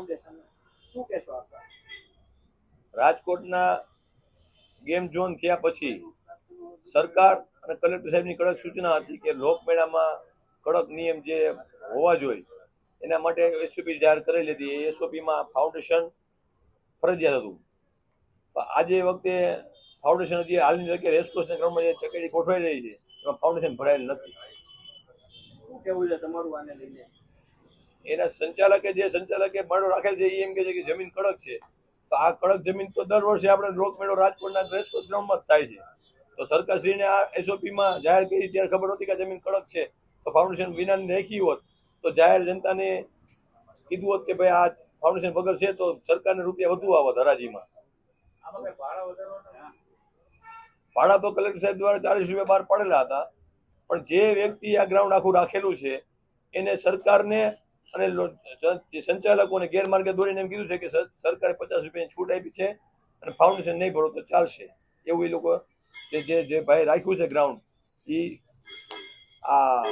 Foundation શું કહેશો આપ? રાજકોટના ગેમ ઝોન થયા પછી સરકાર અને કલેક્ટર સાહેબની કડક સૂચના હતી કે લોકમેળામાં કડક નિયમ જે હોવા જોઈએ એના માટે એસઓપી જાહેર કરેલી હતી. એ એસઓપીમાં ફાઉન્ડેશન ફરજિયાત હતું. આજે વખતે ફાઉન્ડેશન જે હાલની તરીકે રેસકોર્સના ક્રમમાં જે ચકેડી ગોઠવાઈ રહી છે એમાં ફાઉન્ડેશન ભરાયેલ નથી. શું કેવું છે તમારું આને લઈને? એના સંચાલકે જે સંચાલકે બાંડો રાખેલ છે, એ એમ કે છે કે જમીન કડક છે. તો આ કડક જમીન તો દર વર્ષે આપણે લોકમેળો રાજકોટના રેસકોર્સ ગ્રાઉન્ડમાં થાય છે. તો સરકારશ્રીને આ એસઓપીમાં જાહેર કરી ત્યારે ખબર હતી કે જમીન કડક છે. તો ફાઉન્ડેશન વિનાની રાખી હોત, તો જાહેર જનતાને કીધું હોત કે ભાઈ આ ફાઉન્ડેશન વગર છે, તો સરકારને રૂપિયા વધુ આવત હરાજીમાં ભાડા તો કલેક્ટર સાહેબ દ્વારા ચાલીસ રૂપિયા બહાર પડેલા હતા. પણ જે વ્યક્તિ આ ગ્રાઉન્ડ આખું રાખેલું છે, એને સરકારને અને જે સંચાલકોને ગેરમાર્ગે દોરીને એમ કીધું છે કે સર- સરકારે પચાસ રૂપિયાની છૂટ આપી છે અને ફાઉન્ડેશન નહીં ભરો તો ચાલશે. એવું એ લોકો જે જે ભાઈ રાખ્યું છે ગ્રાઉન્ડ એ આ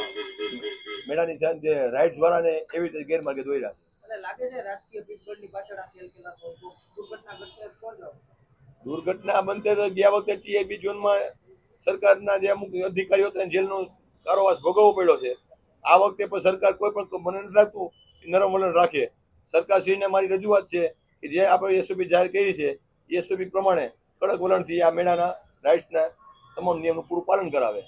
મેળાની જે રાઇટ્સ વાળાને એવી રીતે ગેરમાર્ગે દોર્યા. દુર્ઘટના બનતે તો ગયા વખતે ટીએબી ઝોનમાં સરકારના જે અમુક અધિકારીઓ હતા જેલનો કારોવાસ ભોગવવો પડ્યો છે. આ વખતે પણ સરકાર કોઈ પણ મને નથી લાગતું નરમ વલણ રાખે. સરકારશ્રીને મારી રજૂઆત છે કે જે આપણે એસઓપી જાહેર કરી છે એસઓપી પ્રમાણે કડક વલણથી આ મેળાના રાઇટ્સના તમામ નિયમનું પૂરું પાલન કરાવે.